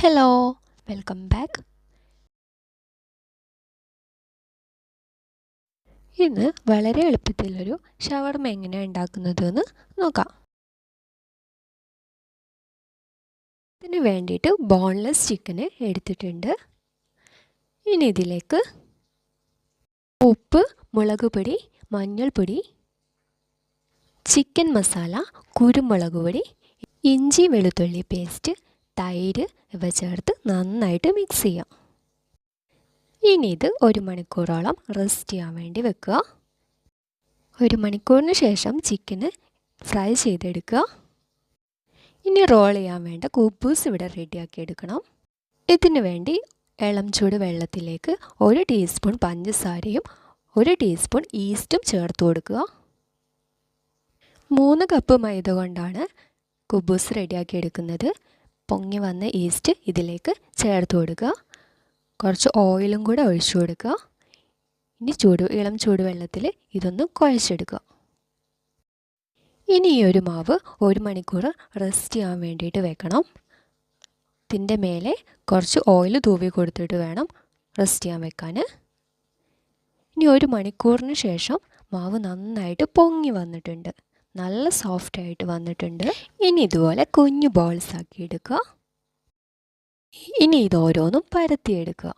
Hello welcome back ഇന്ന് വളരെ എളുപ്പത്തിലൊരു ഷവർമ എങ്ങനെയാണ് ഉണ്ടാക്കുന്നതെന്ന് നോക്കാം. ഇതിന് വേണ്ടിയിട്ട് ബോൺലെസ് ചിക്കന് എടുത്തിട്ടുണ്ട്. ഇനി ഇതിലേക്ക് ഉപ്പ് മുളക് പൊടി മഞ്ഞൾപ്പൊടി ചിക്കൻ മസാല കുരുമുളക് പൊടി ഇഞ്ചി വെളുത്തുള്ളി പേസ്റ്റ് തൈര് ഇവ ചേർത്ത് നന്നായിട്ട് മിക്സ് ചെയ്യാം. ഇനി ഇത് ഒരു മണിക്കൂറോളം റെസ്റ്റ് ചെയ്യാൻ വേണ്ടി വെക്കുക. ഒരു മണിക്കൂറിന് ശേഷം ചിക്കന് ഫ്രൈ ചെയ്തെടുക്കുക. ഇനി റോൾ ചെയ്യാൻ വേണ്ട കൂപ്പൂസ് ഇവിടെ റെഡിയാക്കി എടുക്കണം. ഇതിന് വേണ്ടി ഇളം ചൂട് വെള്ളത്തിലേക്ക് ഒരു ടീസ്പൂൺ പഞ്ചസാരയും ഒരു ടീസ്പൂൺ ഈസ്റ്റും ചേർത്ത് കൊടുക്കുക. മൂന്ന് കപ്പ് മൈദ കൊണ്ടാണ് കുബൂസ് റെഡിയാക്കി എടുക്കുന്നത്. പൊങ്ങി വന്ന ഈസ്റ്റ് ഇതിലേക്ക് ചേർത്ത് കൊടുക്കുക. കുറച്ച് ഓയിലും കൂടെ ഒഴിച്ചു കൊടുക്കുക. ഇനി ചൂട് ഇളം ചൂടുവെള്ളത്തിൽ ഇതൊന്ന് കുഴച്ചെടുക്കുക. ഇനി ഈ ഒരു മാവ് ഒരു മണിക്കൂർ റെസ്റ്റ് ചെയ്യാൻ വേണ്ടിയിട്ട് വെക്കണം. ഇതിന്റെ മേലെ കുറച്ച് ഓയിൽ തൂവി കൊടുത്തിട്ട് വേണം റെസ്റ്റ് ചെയ്യാൻ വെക്കാൻ. ഇനി ഒരു മണിക്കൂറിന് ശേഷം മാവ് നന്നായിട്ട് പൊങ്ങി വന്നിട്ടുണ്ട്. നല്ല സോഫ്റ്റ് ആയിട്ട് വന്നിട്ടുണ്ട്. ഇനി ഇതുപോലെ കുഞ്ഞു ബോൾസ് ആക്കി എടുക്കുക. ഇനി ഇത് ഓരോന്നും പരത്തിയെടുക്കുക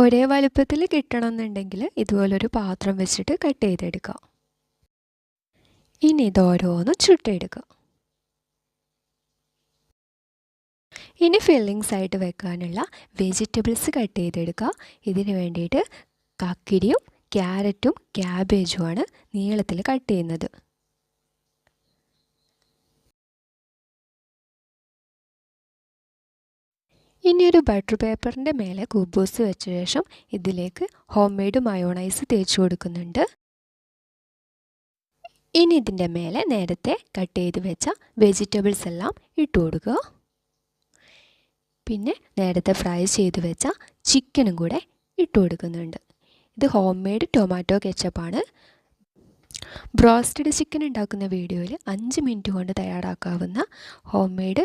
ഒരേ വലുപ്പത്തിൽ കിട്ടണമെന്നുണ്ടെങ്കിൽ ഇതുപോലൊരു പാത്രം വെച്ചിട്ട് കട്ട് ചെയ്തെടുക്കുക. ഇനി ഇത് ഓരോന്നും ചുട്ടെടുക്കുക. ഇനി ഫില്ലിങ്സ് ആയിട്ട് വെക്കാനുള്ള വെജിറ്റബിൾസ് കട്ട് ചെയ്തെടുക്കുക. ഇതിന് വേണ്ടിയിട്ട് കക്കിരിയും ക്യാരറ്റും ക്യാബേജുമാണ് നീളത്തിൽ കട്ട് ചെയ്യുന്നത്. ഇനി ഒരു ബട്ടർ പേപ്പറിന്റെ മേലെ കുബൂസ് വെച്ച ശേഷം ഇതിലേക്ക് ഹോം മെയ്ഡ് മയോണൈസ് തേച്ച് കൊടുക്കുന്നുണ്ട്. ഇനി ഇതിന്റെ മേലെ നേരത്തെ കട്ട് ചെയ്ത് വെച്ച വെജിറ്റബിൾസ് എല്ലാം ഇട്ട് കൊടുക്കുക. പിന്നെ നേരത്തെ ഫ്രൈ ചെയ്ത് വെച്ച ചിക്കനും കൂടെ ഇട്ട് കൊടുക്കുന്നുണ്ട്. ഇത് ഹോം മെയ്ഡ് ടൊമാറ്റോ കെച്ചപ്പാണ് ബ്രോസ്റ്റഡ് ചിക്കൻ ഉണ്ടാക്കുന്ന വീഡിയോയിൽ അഞ്ച് മിനിറ്റ് കൊണ്ട് തയ്യാറാക്കാവുന്ന ഹോം മെയ്ഡ്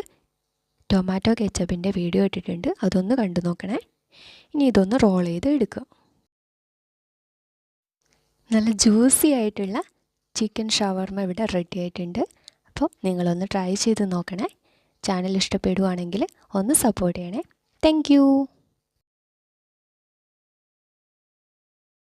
ടൊമാറ്റോ കെച്ചപ്പിന്റെ വീഡിയോ ഇട്ടിട്ടുണ്ട്. അതൊന്ന് കണ്ടു നോക്കണേ. ഇനി ഇതൊന്ന് റോൾ ചെയ്ത് എടുക്കുക നല്ല ജ്യൂസി ആയിട്ടുള്ള ചിക്കൻ ഷവർമ ഇവിടെ റെഡി ആയിട്ടുണ്ട്. അപ്പോൾ നിങ്ങളൊന്ന് ട്രൈ ചെയ്ത് നോക്കണേ. ചാനൽ ഇഷ്ടപ്പെടുവാണെങ്കിൽ ഒന്ന് സപ്പോർട്ട് ചെയ്യണേ. താങ്ക്